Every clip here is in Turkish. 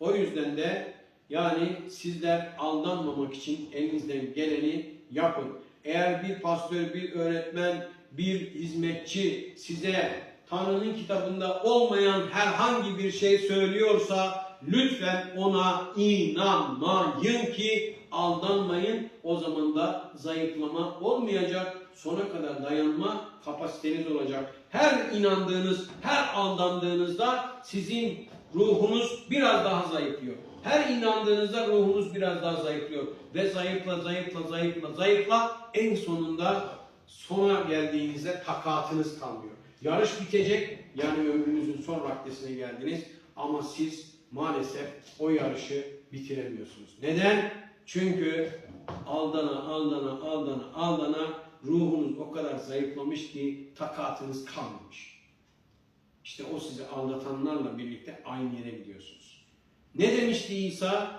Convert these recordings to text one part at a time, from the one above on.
O yüzden de yani sizler aldanmamak için elinizden geleni yapın. Eğer bir pastör, bir öğretmen, bir hizmetçi size Tanrı'nın kitabında olmayan herhangi bir şey söylüyorsa lütfen ona inanmayın ki aldanmayın. O zaman da zayıflama olmayacak. Sona kadar dayanma kapasiteniz olacak. Her inandığınız, her aldandığınızda sizin ruhunuz biraz daha zayıflıyor. Her inandığınızda ruhunuz biraz daha zayıflıyor. Ve zayıfla, zayıfla, zayıfla, zayıfla en sonunda sona geldiğinizde takatınız kalmıyor. Yarış bitecek yani ömrünüzün son raddesine geldiniz ama siz maalesef o yarışı bitiremiyorsunuz. Neden? Çünkü aldana, aldana, aldana, aldana ruhunuz o kadar zayıflamış ki takatınız kalmamış. İşte o sizi aldatanlarla birlikte aynı yere gidiyorsunuz. Ne demişti İsa?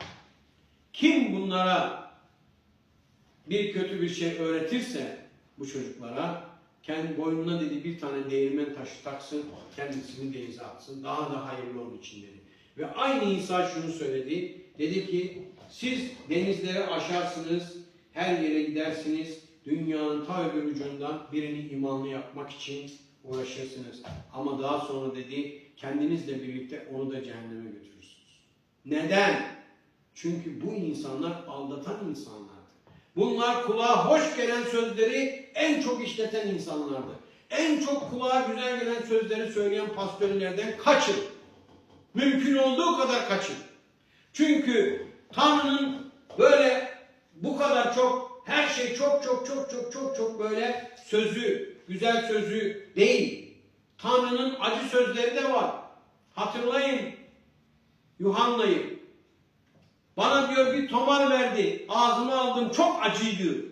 Kim bunlara bir kötü bir şey öğretirse bu çocuklara kendi boynuna dedi bir tane değirmen taşı taksın, kendisini denize atsın. Daha da hayırlı onun için dedi. Ve aynı İsa şunu söyledi. Dedi ki siz denizleri aşarsınız, her yere gidersiniz. Dünyanın ta öbür ucundan birini imanlı yapmak için uğraşırsınız. Ama daha sonra dedi kendinizle birlikte onu da cehenneme götürürsünüz. Neden? Çünkü bu insanlar aldatan insanlardı. Bunlar kulağa hoş gelen sözleri en çok işleten insanlardı. En çok kulağa güzel gelen sözleri söyleyen pastörlerden kaçın. Mümkün olduğu kadar kaçın. Çünkü Tanrı'nın böyle bu kadar çok her şey çok çok çok çok çok çok böyle sözü, güzel sözü değil. Tanrı'nın acı sözleri de var. Hatırlayın Yuhanna'yı. Bana diyor bir tomar verdi. Ağzıma aldım çok acıydı.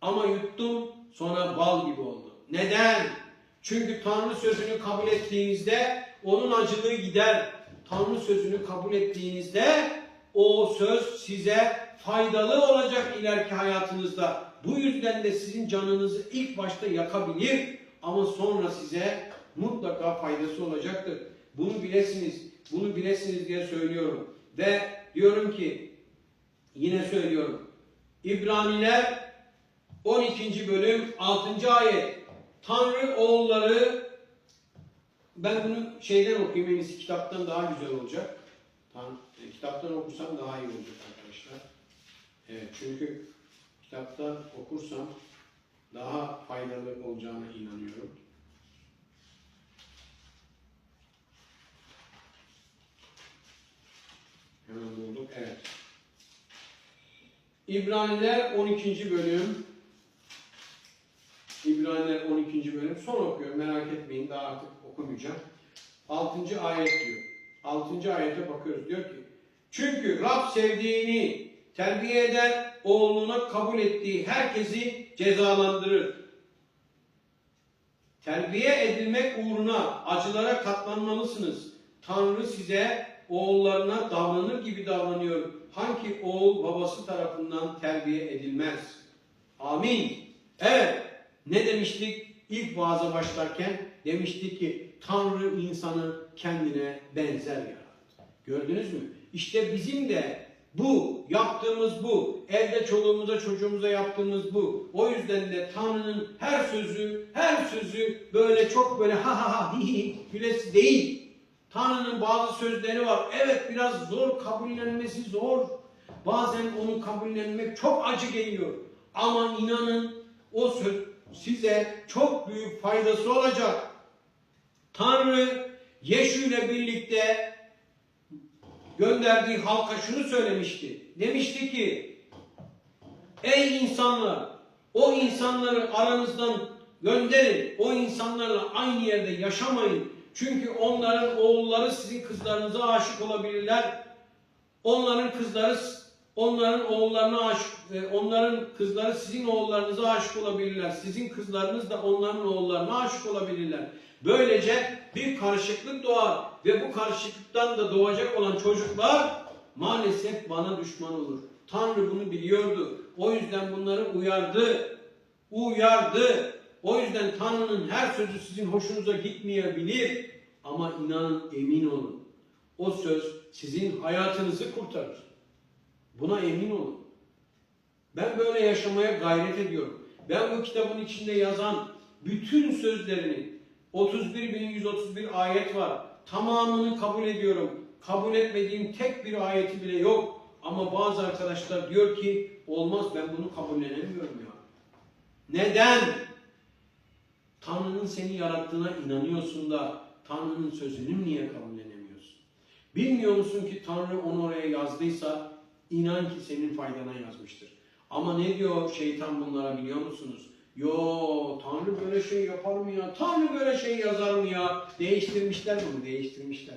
Ama yuttum sonra bal gibi oldu. Neden? Çünkü Tanrı sözünü kabul ettiğinizde onun acılığı gider. Tanrı sözünü kabul ettiğinizde o söz size faydalı olacak ileriki hayatınızda. Bu yüzden de sizin canınızı ilk başta yakabilir ama sonra size mutlaka faydası olacaktır. Bunu bilesiniz, bunu bilesiniz diye söylüyorum. Ve diyorum ki yine söylüyorum. İbraniler 12. bölüm 6. ayet. Tanrı oğulları ben bunu şeyden okuyayım en iyisi kitaptan daha güzel olacak. Tam, e, kitaptan okursam daha iyi olacak arkadaşlar. Evet, çünkü kitaptan okursam daha faydalı olacağına inanıyorum. Hemen bulduk. Evet. İbraniler 12. bölüm. İbraniler 12. bölüm. Son okuyorum. Merak etmeyin. Daha artık okumayacağım. 6. ayet diyor. 6. ayete bakıyoruz. Diyor ki Çünkü Rab sevdiğini terbiye eder, oğluna kabul ettiği herkesi cezalandırır. Terbiye edilmek uğruna acılara katlanmalısınız. Tanrı size oğullarına davranır gibi davranıyor. Hangi oğul babası tarafından terbiye edilmez? Amin. Evet. Ne demiştik? İlk vaaza başlarken demiştik ki Tanrı insanı kendine benzer yarattı. Gördünüz mü? İşte bizim de bu, yaptığımız bu, evde çoluğumuza çocuğumuza yaptığımız bu. O yüzden de Tanrı'nın her sözü, her sözü böyle çok böyle ha ha ha hi hi değil. Tanrı'nın bazı sözleri var. Evet biraz zor kabullenmesi zor. Bazen onu kabullenmek çok acı geliyor. Ama inanın o söz size çok büyük faydası olacak. Tanrı Yeşu ile birlikte gönderdiği halka şunu söylemişti. Demişti ki ey insanlar o insanları aranızdan gönderin. O insanlarla aynı yerde yaşamayın. Çünkü onların oğulları sizin kızlarınıza aşık olabilirler. Onların kızları onların oğullarına aşık e, onların kızları sizin oğullarınıza aşık olabilirler. Sizin kızlarınız da onların oğullarına aşık olabilirler. Böylece bir karışıklık doğar ve bu karışıklıktan da doğacak olan çocuklar maalesef bana düşman olur. Tanrı bunu biliyordu. O yüzden bunları uyardı. Uyardı. O yüzden Tanrı'nın her sözü sizin hoşunuza gitmeyebilir. Ama inanın emin olun. o söz sizin hayatınızı kurtarır. Buna emin olun. Ben böyle yaşamaya gayret ediyorum. Ben bu kitabın içinde yazan bütün sözlerini 31.131 ayet var. Tamamını kabul ediyorum. Kabul etmediğim tek bir ayeti bile yok. Ama bazı arkadaşlar diyor ki olmaz ben bunu kabullenemiyorum ya. Neden? Tanrı'nın seni yarattığına inanıyorsun da Tanrı'nın sözünü niye kabullenemiyorsun? Bilmiyor musun ki Tanrı onu oraya yazdıysa inan ki senin faydana yazmıştır. Ama ne diyor şeytan bunlara biliyor musunuz? Yo Tanrı böyle şey yapar mı ya? Tanrı böyle şey yazar mı ya? Değiştirmişler bunu, değiştirmişler.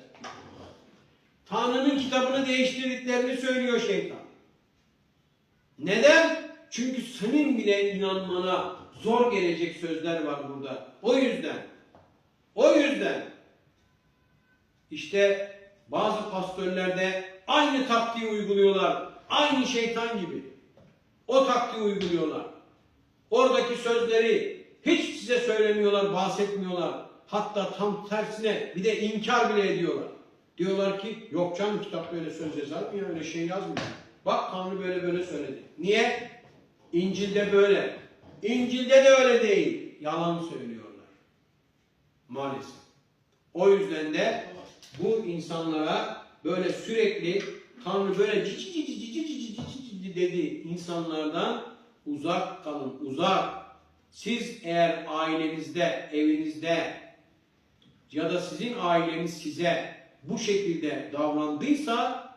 Tanrı'nın kitabını değiştirdiklerini söylüyor şeytan. Neden? Çünkü senin bile inanmana zor gelecek sözler var burada. O yüzden. O yüzden. İşte bazı pastörler de aynı taktiği uyguluyorlar. Aynı şeytan gibi. O taktiği uyguluyorlar. Oradaki sözleri hiç size söylemiyorlar, bahsetmiyorlar. Hatta tam tersine bir de inkar bile ediyorlar. Diyorlar ki yok canım kitapta öyle söz yazar mı ya öyle şey yazmıyor. Bak Tanrı böyle böyle söyledi. Niye? İncil'de böyle. İncil'de de öyle değil. Yalan söylüyorlar. Maalesef. O yüzden de bu insanlara böyle sürekli Tanrı böyle cici cici cici cici cici cici dedi insanlardan uzak kalın, uzak. Siz eğer ailenizde, evinizde ya da sizin aileniz size bu şekilde davrandıysa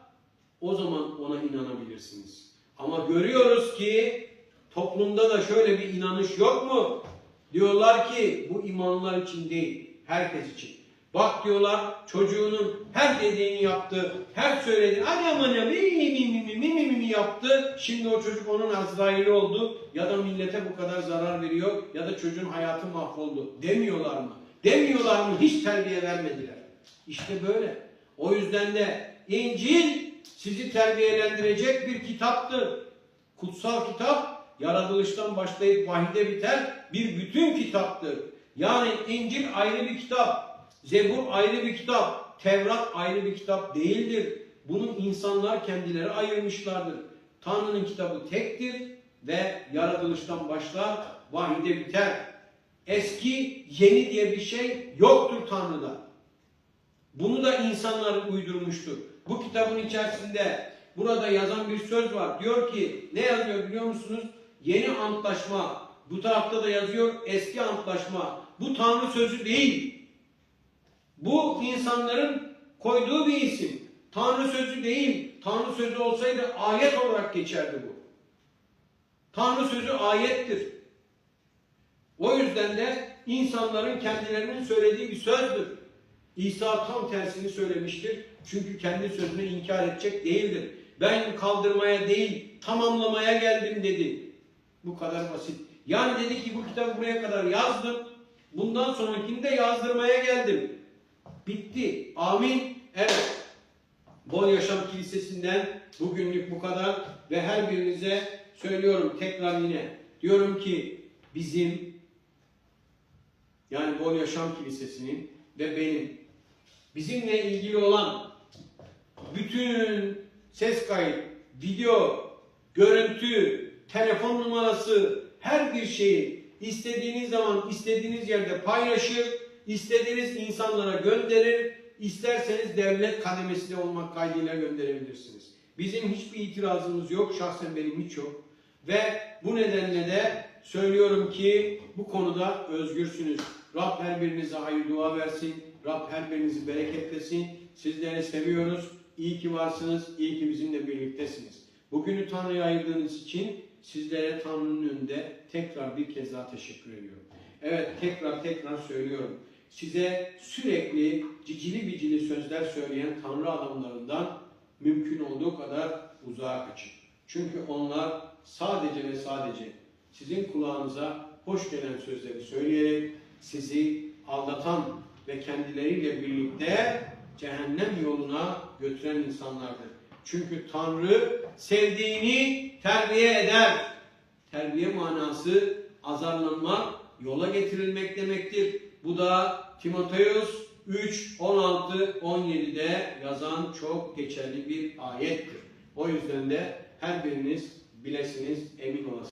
o zaman ona inanabilirsiniz. Ama görüyoruz ki toplumda da şöyle bir inanış yok mu? Diyorlar ki bu imanlar için değil, herkes için. Bak diyorlar çocuğunun her dediğini yaptı, her söyledi. Hani aman ya mi mi mi mi mi yaptı. Şimdi o çocuk onun azraili oldu ya da millete bu kadar zarar veriyor ya da çocuğun hayatı mahvoldu demiyorlar mı? Demiyorlar mı? Hiç terbiye vermediler. İşte böyle. O yüzden de İncil sizi terbiyelendirecek bir kitaptır. Kutsal kitap yaratılıştan başlayıp vahide biter bir bütün kitaptır. Yani İncil ayrı bir kitap, Zebur ayrı bir kitap, Tevrat ayrı bir kitap değildir. Bunu insanlar kendileri ayırmışlardır. Tanrı'nın kitabı tektir ve yaratılıştan başlar, vahide biter. Eski, yeni diye bir şey yoktur Tanrı'da. Bunu da insanlar uydurmuştur. Bu kitabın içerisinde burada yazan bir söz var. Diyor ki ne yazıyor biliyor musunuz? Yeni antlaşma. Bu tarafta da yazıyor eski antlaşma. Bu Tanrı sözü değil. Bu insanların koyduğu bir isim. Tanrı sözü değil. Tanrı sözü olsaydı ayet olarak geçerdi bu. Tanrı sözü ayettir. O yüzden de insanların kendilerinin söylediği bir sözdür. İsa tam tersini söylemiştir. Çünkü kendi sözünü inkar edecek değildir. Ben kaldırmaya değil, tamamlamaya geldim dedi. Bu kadar basit. Yani dedi ki bu kitabı buraya kadar yazdım. Bundan sonrakini de yazdırmaya geldim. Bitti. Amin. Evet. Bol Yaşam Kilisesi'nden bugünlük bu kadar ve her birinize söylüyorum tekrar yine. Diyorum ki bizim yani Bol Yaşam Kilisesi'nin ve benim bizimle ilgili olan bütün ses kayıt, video, görüntü, telefon numarası, her bir şeyi istediğiniz zaman istediğiniz yerde paylaşır, istediğiniz insanlara gönderir, isterseniz devlet kademesinde olmak kaydıyla gönderebilirsiniz. Bizim hiçbir itirazımız yok, şahsen benim hiç yok. Ve bu nedenle de söylüyorum ki bu konuda özgürsünüz. Rab her birinize hayır dua versin. Rab her birinizi bereketlesin. Sizleri seviyoruz. İyi ki varsınız. İyi ki bizimle birliktesiniz. Bugünü Tanrı'ya ayırdığınız için sizlere Tanrı'nın önünde tekrar bir kez daha teşekkür ediyorum. Evet tekrar tekrar söylüyorum. Size sürekli cicili bicili sözler söyleyen Tanrı adamlarından mümkün olduğu kadar uzağa kaçın. Çünkü onlar sadece ve sadece sizin kulağınıza hoş gelen sözleri söyleyerek sizi aldatan ve kendileriyle birlikte cehennem yoluna götüren insanlardır. Çünkü Tanrı sevdiğini terbiye eder. Terbiye manası azarlanmak, yola getirilmek demektir. Bu da Timoteus 3, 16, 17'de yazan çok geçerli bir ayettir. O yüzden de her biriniz bilesiniz, emin olasınız.